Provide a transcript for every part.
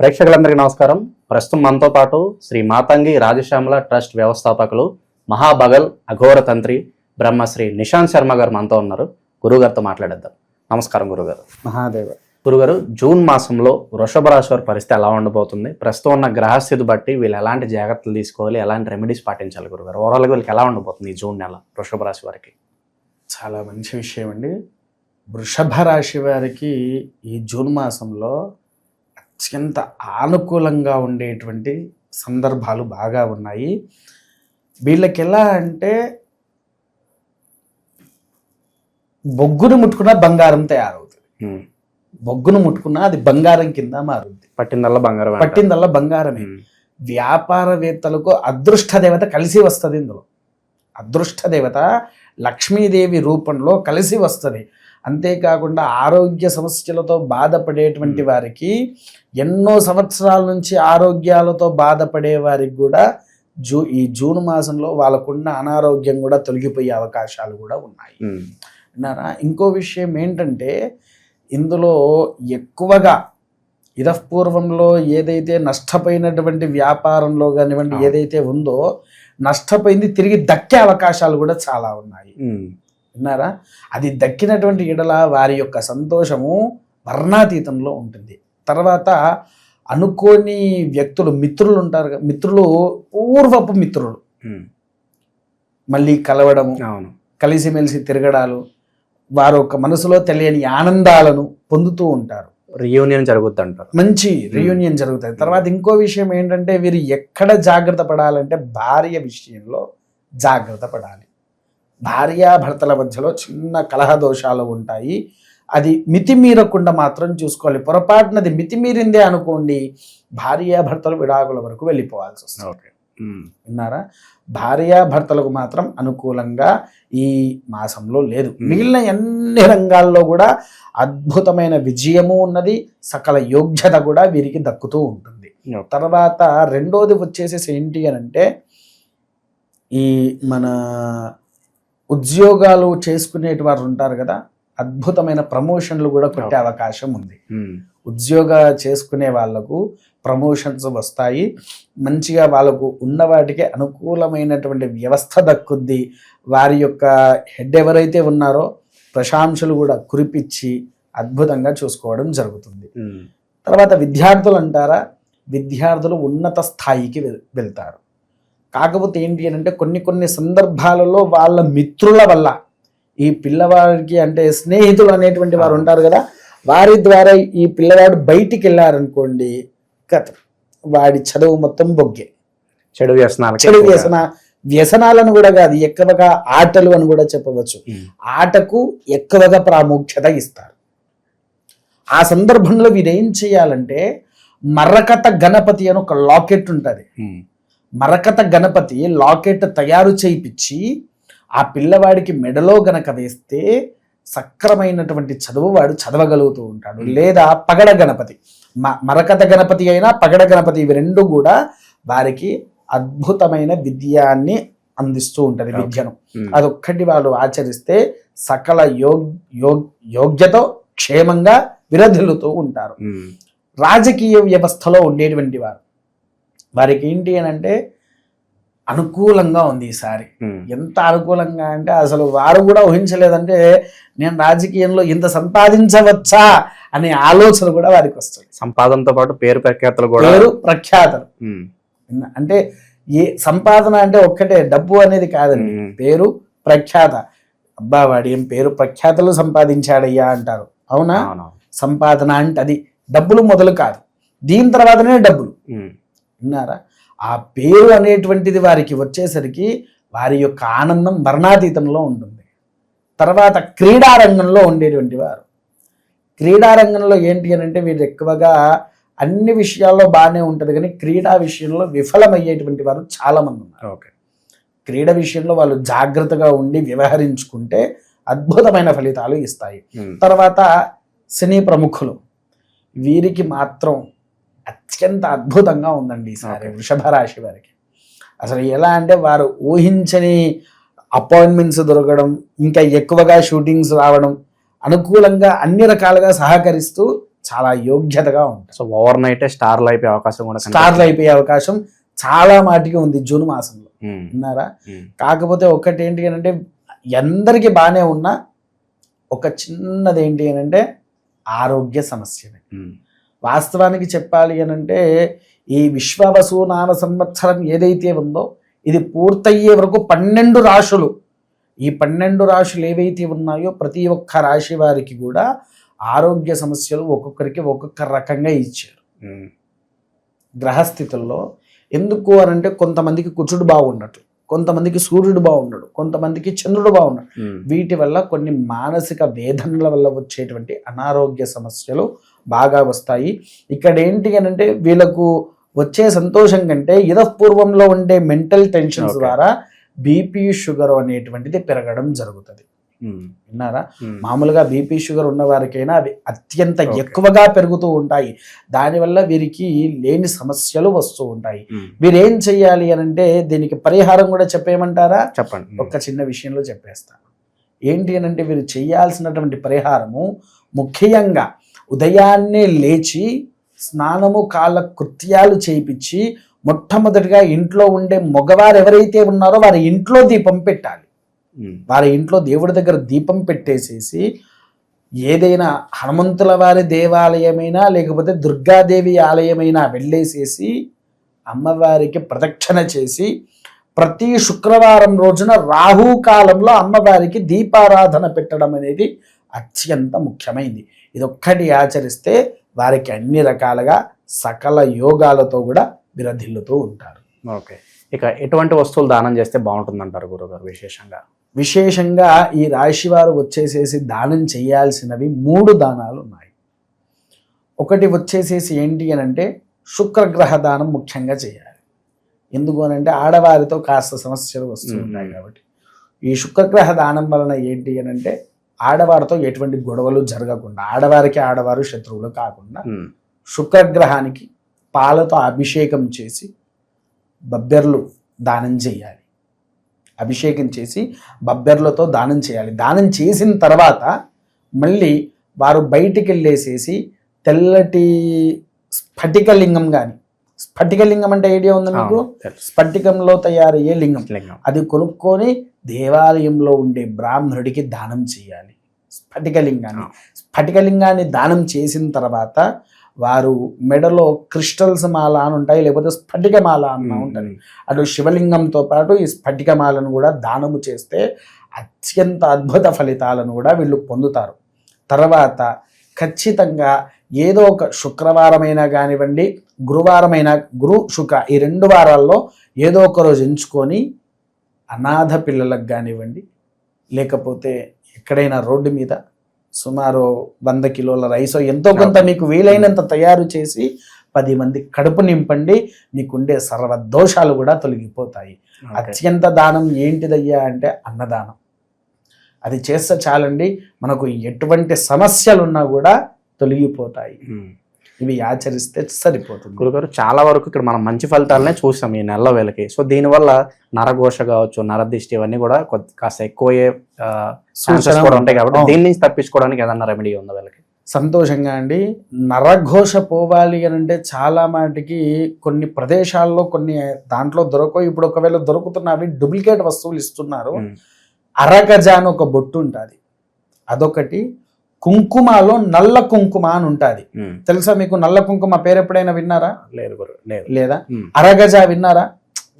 ప్రేక్షకులందరికీ నమస్కారం. ప్రస్తుతం మనతో పాటు శ్రీ మాతంగి రాజశ్యామల ట్రస్ట్ వ్యవస్థాపకులు మహాబగల్ అఘోర తంత్రి బ్రహ్మశ్రీ నిశాంత్ శర్మ గారు మనతో ఉన్నారు. గురుగారితో మాట్లాడేద్దాం. నమస్కారం గురుగారు. మహాదేవ. గురుగారు జూన్ మాసంలో వృషభ రాశి వారి పరిస్థితి ఎలా ఉండబోతుంది? ప్రస్తుతం ఉన్న గ్రహస్థితి బట్టి వీళ్ళు ఎలాంటి జాగ్రత్తలు తీసుకోవాలి? ఎలాంటి రెమెడీస్ పాటించాలి గురుగారు? ఓవరాల్గా వీళ్ళకి ఎలా ఉండబోతుంది ఈ జూన్ నెల వృషభ రాశి వారికి? చాలా మంచి విషయం అండి. వృషభ రాశి వారికి ఈ జూన్ మాసంలో అత్యంత ఆనుకూలంగా ఉండేటువంటి సందర్భాలు బాగా ఉన్నాయి వీళ్ళకి ఎలా అంటే బొగ్గును ముట్టుకున్న బంగారం తయారవుతుంది. బొగ్గును ముట్టుకున్నా అది బంగారం కింద మారుద్ది పట్టిందల్లా బంగారం. పట్టిందల్లా బంగారమే. వ్యాపారవేత్తలకు అదృష్ట దేవత కలిసి వస్తుంది ఇందులో అదృష్ట దేవత లక్ష్మీదేవి రూపంలో కలిసి వస్తుంది అంతేకాకుండా ఆరోగ్య సమస్యలతో బాధపడేటువంటి వారికి ఎన్నో సంవత్సరాల నుంచి ఆరోగ్యాలతో బాధపడే వారికి కూడా జూ ఈ జూన్ మాసంలో వాళ్ళకున్న అనారోగ్యం కూడా తొలగిపోయే అవకాశాలు కూడా ఉన్నాయి. విన్నారా ఇంకో విషయం ఏంటంటే ఇందులో ఎక్కువగా ఇతపూర్వంలో ఏదైతే నష్టపోయినటువంటి వ్యాపారంలో కానివ్వండి. ఏదైతే ఉందో నష్టపోయింది తిరిగి దక్కే అవకాశాలు కూడా చాలా ఉన్నాయి. విన్నారా? అది దక్కినటువంటి ఎడల వారి యొక్క సంతోషము వర్ణాతీతంలో ఉంటుంది. తర్వాత అనుకోని వ్యక్తులు మిత్రులు ఉంటారు కదా, మిత్రులు పూర్వపు మిత్రులు. మళ్ళీ కలవడము అవును. కలిసిమెలిసి తిరగడాలు వారు ఒక మనసులో తెలియని ఆనందాలను పొందుతూ ఉంటారు. రియూనియన్ జరుగుద్ది అంటారు మంచి రియూనియన్ జరుగుతుంది తర్వాత ఇంకో విషయం ఏంటంటే వీరు ఎక్కడ జాగ్రత్త పడాలంటే భార్య విషయంలో జాగ్రత్త పడాలి. భార్యాభర్తల మధ్యలో చిన్న కలహ దోషాలు ఉంటాయి. అది మితిమీరకుండా మాత్రం చూసుకోవాలి. పొరపాటునది మితిమీరిందే అనుకోండి భార్యాభర్తలు విడాకుల వరకు వెళ్ళిపోవాల్సి వస్తుంది. ఓకే. విన్నారా? భార్యాభర్తలకు మాత్రం అనుకూలంగా ఈ మాసంలో లేదు. మిగిలిన అన్ని రంగాల్లో కూడా అద్భుతమైన విజయము ఉన్నది సకల యోగ్యత కూడా వీరికి దక్కుతూ ఉంటుంది. తర్వాత రెండోది వచ్చేసేసి ఏంటి అని అంటే ఈ మన ఉద్యోగాలు చేసుకునేటి వారు ఉంటారు కదా అద్భుతమైన ప్రమోషన్లు కూడా కొట్టే. అవకాశం ఉంది. ఉద్యోగ చేసుకునే వాళ్ళకు ప్రమోషన్స్ వస్తాయి మంచిగా వాళ్ళకు ఉన్న వాటికి అనుకూలమైనటువంటి వ్యవస్థ దక్కుద్ది వారి యొక్క హెడ్ ఎవరైతే ఉన్నారో ప్రశంసలు కూడా కురిపించి అద్భుతంగా చూసుకోవడం జరుగుతుంది. తర్వాత విద్యార్థులు అంటారా విద్యార్థులు ఉన్నత స్థాయికి వెళ్తారు కాకపోతే ఏంటి అని అంటే కొన్ని కొన్ని సందర్భాలలో వాళ్ళ మిత్రుల వల్ల ఈ పిల్లవాడికి అంటే స్నేహితులు అనేటువంటి వారు ఉంటారు కదా వారి ద్వారా ఈ పిల్లవాడు బయటికి వెళ్ళారనుకోండి కథ వాడి చదువు మొత్తం బొగ్గే చెడు వ్యసనాలకి చెడు. వ్యసన వ్యసనాలను కూడా కాదు ఎక్కువగా ఆటలు అని కూడా చెప్పవచ్చు. ఆటకు ఎక్కువగా ప్రాముఖ్యత ఇస్తారు ఆ సందర్భంలో వీరేం చేయాలంటే మరకత గణపతి అని ఒక లాకెట్ ఉంటుంది. మరకత గణపతి లాకెట్ తయారు చేయించి ఆ పిల్లవాడికి మెడలో గనక వేస్తే సక్రమైనటువంటి చదువు వాడు చదవగలుగుతూ ఉంటాడు లేదా పగడ గణపతి మరకత గణపతి అయినా పగడ గణపతి ఇవి రెండు కూడా వారికి అద్భుతమైన విద్యాన్ని అందిస్తూ ఉంటది. విద్యను. అదొక్కటి వాళ్ళు ఆచరిస్తే సకల యోగ్ యోగ్ యోగ్యతో క్షేమంగా విరధిల్లుతూ ఉంటారు. రాజకీయ వ్యవస్థలో ఉండేటువంటి వారు వారికి ఏంటి అని అంటే అనుకూలంగా ఉంది ఈసారి. ఎంత అనుకూలంగా అంటే అసలు వారు కూడా ఊహించలేదంటే నేను రాజకీయంలో ఇంత సంపాదించవచ్చా అనే ఆలోచన కూడా వారికి వస్తుంది సంపాదనతో పాటు పేరు ప్రఖ్యాతలు కూడా పేరు ప్రఖ్యాతలు. అంటే ఏ సంపాదన అంటే ఒక్కటే డబ్బు అనేది కాదండి. పేరు ప్రఖ్యాత అబ్బా వాడు ఏం పేరు ప్రఖ్యాతలు సంపాదించాడయ్యా అంటారు అవునా. సంపాదన అంటే అది డబ్బులు మొదలు కాదు దీని తర్వాతనే డబ్బులు. విన్నారా? ఆ పేరు అనేటువంటిది వారికి వచ్చేసరికి వారి యొక్క ఆనందం వర్ణాతీతంలో ఉంటుంది. తర్వాత క్రీడా రంగంలో ఉండేటువంటి వారు. క్రీడా రంగంలో ఏంటి అని అంటే వీరు ఎక్కువగా అన్ని విషయాల్లో బాగానే ఉంటుంది కానీ క్రీడా విషయంలో విఫలమయ్యేటువంటి వారు చాలా మంది ఉన్నారు. ఓకే. క్రీడ విషయంలో వాళ్ళు జాగ్రత్తగా ఉండి వ్యవహరించుకుంటే అద్భుతమైన ఫలితాలు ఇస్తాయి. తర్వాత సినీ ప్రముఖులు. వీరికి మాత్రం అత్యంత అద్భుతంగా ఉందండి ఈసారి. వృషభ రాశి వారికి. అసలు ఎలా అంటే వారు ఊహించని అపాయింట్మెంట్స్ దొరకడం ఇంకా ఎక్కువగా షూటింగ్స్ రావడం అనుకూలంగా అన్ని రకాలుగా సహకరిస్తూ చాలా యోగ్యతగా ఉంటారు. సో ఓవర్ నైట్ స్టార్లు అయిపోయే అవకాశం కూడా స్టార్లు అయిపోయే అవకాశం చాలా మాటికి ఉంది జూన్ మాసంలో. విన్నారా? కాకపోతే ఒకటి ఏంటి అని అంటే అందరికీ బాగానే ఉన్నా ఒక చిన్నది ఏంటి అని అంటే ఆరోగ్య సమస్యనే వాస్తవానికి చెప్పాలి అని అంటే ఈ విశ్వవసు నామ సంవత్సరం ఏదైతే ఉందో ఇది పూర్తయ్యే వరకు పన్నెండు రాశులు. ఈ పన్నెండు రాశులు ఏవైతే ఉన్నాయో ప్రతి ఒక్క రాశి వారికి కూడా ఆరోగ్య సమస్యలు ఒక్కొక్కరికి ఒక్కొక్క రకంగా ఇచ్చారు. గ్రహస్థితుల్లో ఎందుకు అని అంటే కొంతమందికి కుచుడు బాగుండట్లు కొంతమందికి సూర్యుడు బాగుండడు కొంతమందికి చంద్రుడు బాగున్నాడు వీటి వల్ల కొన్ని మానసిక వేదనల వల్ల వచ్చేటువంటి అనారోగ్య సమస్యలు బాగా వస్తాయి. ఇక్కడ ఏంటి అని అంటే వీళ్ళకు వచ్చే సంతోషం కంటే ఇదపూర్వంలో ఉండే మెంటల్ టెన్షన్స్. ద్వారా బీపీ షుగర్ అనేటువంటిది పెరగడం జరుగుతుంది. విన్నారా? మామూలుగా బీపీ షుగర్ ఉన్న వారికైనా అవి అత్యంత. ఎక్కువగా పెరుగుతూ ఉంటాయి. దానివల్ల వీరికి లేని సమస్యలు వస్తూ ఉంటాయి. వీరేం చెయ్యాలి అని అంటే దీనికి పరిహారం కూడా చెప్పేయమంటారా? చెప్పండి. ఒక్క చిన్న విషయంలో చెప్పేస్తాను ఏంటి అని అంటే వీరు చేయాల్సినటువంటి పరిహారము ముఖ్యంగా ఉదయాన్నే లేచి స్నానము కాళ్ళ కృత్యాలు చేయించి మొట్టమొదటిగా ఇంట్లో ఉండే మగవారు ఎవరైతే ఉన్నారో వారి ఇంట్లో దీపం పెట్టాలి. వారి ఇంట్లో దేవుడి దగ్గర దీపం పెట్టేసేసి ఏదైనా హనుమంతుల వారి దేవాలయమైనా లేకపోతే దుర్గాదేవి ఆలయమైనా వెళ్ళేసేసి అమ్మవారికి ప్రదక్షిణ చేసి ప్రతి శుక్రవారం రోజున రాహుకాలంలో అమ్మవారికి దీపారాధన పెట్టడం అనేది అత్యంత ముఖ్యమైనది ఇదొక్కటి ఆచరిస్తే వారికి అన్ని రకాలుగా సకల యోగాలతో కూడా విరధిల్లుతూ ఉంటారు. ఓకే. ఇక ఎటువంటి వస్తువులు దానం చేస్తే బాగుంటుంది అంటారు గురుగారు విశేషంగా? విశేషంగా ఈ రాశి వారు వచ్చేసేసి దానం చేయాల్సినవి మూడు దానాలు ఉన్నాయి. ఒకటి వచ్చేసేసి ఏంటి అని అంటే శుక్రగ్రహ దానం ముఖ్యంగా చేయాలి. ఎందుకు అని అంటే ఆడవారితో కాస్త సమస్యలు వస్తూ ఉంటాయి మ్మ్. కాబట్టి. ఈ శుక్రగ్రహ దానం వలన ఏంటి అని అంటే ఆడవారితో ఎటువంటి గొడవలు జరగకుండా ఆడవారికి ఆడవారు శత్రువులు కాకుండా శుక్రగ్రహానికి పాలతో అభిషేకం చేసి బబ్బెర్లు దానం చేయాలి. అభిషేకం చేసి బబ్బెర్లతో దానం చేయాలి. దానం చేసిన తర్వాత మళ్ళీ వారు బయటికి వెళ్ళేసేసి తెల్లటి స్ఫటికలింగం కానీ స్ఫటికలింగం అంటే ఐడియా ఉందా మీకు. స్ఫటికంలో తయారయ్యే లింగం. అది కొనుక్కొని దేవాలయంలో ఉండే బ్రాహ్మణుడికి దానం చేయాలి. స్ఫటికలింగాన్ని. స్ఫటికలింగాన్ని దానం చేసిన తర్వాత వారు మెడలో క్రిస్టల్స్ మాల అని ఉంటాయి లేకపోతే స్ఫటిక మాల అన్న ఉంటుంది అటు శివలింగంతో పాటు ఈ స్ఫటికమాలను కూడా దానము చేస్తే అత్యంత అద్భుత ఫలితాలను కూడా వీళ్ళు పొందుతారు. తర్వాత ఖచ్చితంగా ఏదో ఒక శుక్రవారమైనా కానివ్వండి గురువారమైనా గురు శుక్ర ఈ రెండు వారాల్లో ఏదో ఒక రోజు ఎంచుకొని అనాథ పిల్లలకు కానివ్వండి లేకపోతే ఎక్కడైనా రోడ్డు మీద సుమారు వంద కిలోల రైసో ఎంతో కొంత మీకు వీలైనంత తయారు చేసి పది మంది కడుపు నింపండి మీకుండే సర్వ దోషాలు కూడా తొలగిపోతాయి. అత్యంత దానం ఏంటిదయ్యా అంటే అన్నదానం అది చేస్తే చాలండి మనకు ఎటువంటి సమస్యలున్నా కూడా తొలగిపోతాయి. ఇవి ఆచరిస్తే సరిపోతుంది. గురుగారు చాలా వరకు ఇక్కడ మనం మంచి ఫలితాలనే చూసాం ఈ నెల వేళకి. సో దీనివల్ల నరఘోష కావచ్చు నరదిష్టి ఇవన్నీ కూడా కొద్ది కాస్త ఎక్కువయ్యే ఛాన్సెస్ సూచన కూడా ఉంటాయి కాబట్టి. దీని నుంచి తప్పించుకోవడానికి ఏదన్నా రెమెడీ ఉందా వీళ్ళకి? సంతోషంగా అండి. నరఘోష పోవాలి అని అంటే చాలా మాటికి కొన్ని ప్రదేశాల్లో కొన్ని దాంట్లో దొరకవు. ఇప్పుడు ఒకవేళ దొరుకుతున్నవి డూప్లికేట్ వస్తువులు ఇస్తున్నారు. అరగజ అని ఒక బొట్టు ఉంటుంది. అదొకటి. కుంకుమలో నల్ల కుంకుమ అని ఉంటుంది. తెలుసా మీకు నల్ల కుంకుమ పేరు ఎప్పుడైనా విన్నారా? లేదు లేదు. అరగజ విన్నారా?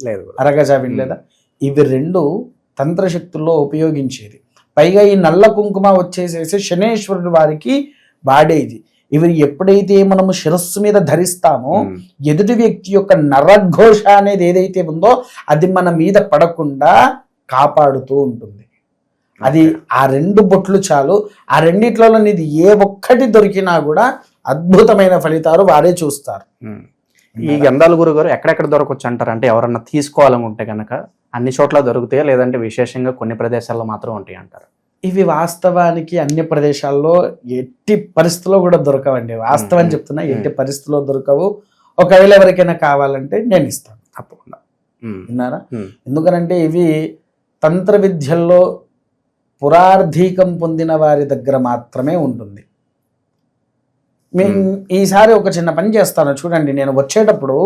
లేదు అరగజ వినలేదా? ఇవి రెండు తంత్రశక్తుల్లో ఉపయోగించేది. పైగా ఈ నల్ల కుంకుమ వచ్చేసేసి శనేశ్వరుడు వారికి వాడేది. ఇవి ఎప్పుడైతే మనము శిరస్సు మీద ధరిస్తామో. ఎదుటి వ్యక్తి యొక్క నరఘోష అనేది ఏదైతే ఉందో అది మన మీద పడకుండా కాపాడుతూ ఉంటుంది. అది ఆ రెండు బొట్లు చాలు. ఆ రెండిట్లలో నీది ఏ ఒక్కటి దొరికినా కూడా అద్భుతమైన ఫలితాలు వారే చూస్తారు. ఈ గంధాల గురుగారు ఎక్కడెక్కడ దొరకవచ్చు అంటారు అంటే ఎవరన్నా తీసుకోవాలనుకుంటే కనుక అన్ని చోట్ల దొరుకుతాయా? లేదంటే విశేషంగా కొన్ని ప్రదేశాల్లో మాత్రం ఉంటాయి అంటారు? ఇవి వాస్తవానికి అన్ని ప్రదేశాల్లో ఎట్టి పరిస్థితుల్లో కూడా దొరకవండి. వాస్తవం. చెప్తున్నా. ఎట్టి పరిస్థితుల్లో దొరకవు. ఒకవేళ ఎవరికైనా కావాలంటే నేను ఇస్తాను. తప్పకుండా. విన్నారా. ఎందుకనంటే ఇవి తంత్ర విద్యల్లో పురార్థీకం పొందిన వారి దగ్గర మాత్రమే ఉంటుంది. మేము ఈసారి ఒక చిన్న పని చేస్తాను. చూడండి నేను వచ్చేటప్పుడు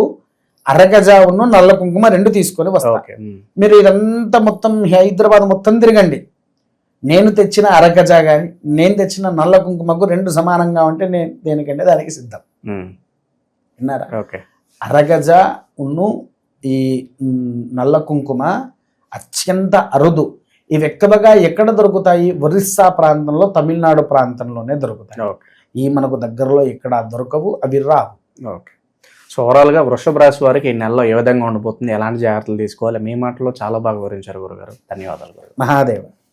అరగజావును నల్ల కుంకుమ రెండు తీసుకొని వస్తాను. మీరు ఇదంతా మొత్తం హైదరాబాద్ మొత్తం తిరగండి. నేను తెచ్చిన అరగజా కానీ నేను తెచ్చిన నల్ల కుంకుమకు రెండు సమానంగా ఉంటే నేను దేనికంటే దానికి సిద్ధం. విన్నారా? ఓకే. అరగజ ఉన్ను ఈ నల్ల కుంకుమ అత్యంత అరుదు. ఇవి ఎక్కువగా ఎక్కడ దొరుకుతాయి? ఒరిస్సా ప్రాంతంలో తమిళనాడు ప్రాంతంలోనే దొరుకుతాయి. ఓకే. ఈ మనకు దగ్గరలో ఇక్కడ దొరకవు అవి రావు. ఓకే. సో ఓవరాల్గా వృషభ రాశి వారికి ఈ నెలలో ఏ విధంగా ఉండబోతుంది ఎలాంటి జాగ్రత్తలు తీసుకోవాలి? మీ మాటలో చాలా బాగా వివరించారు గురుగారు. ధన్యవాదాలు గురుగారు. మహాదేవ.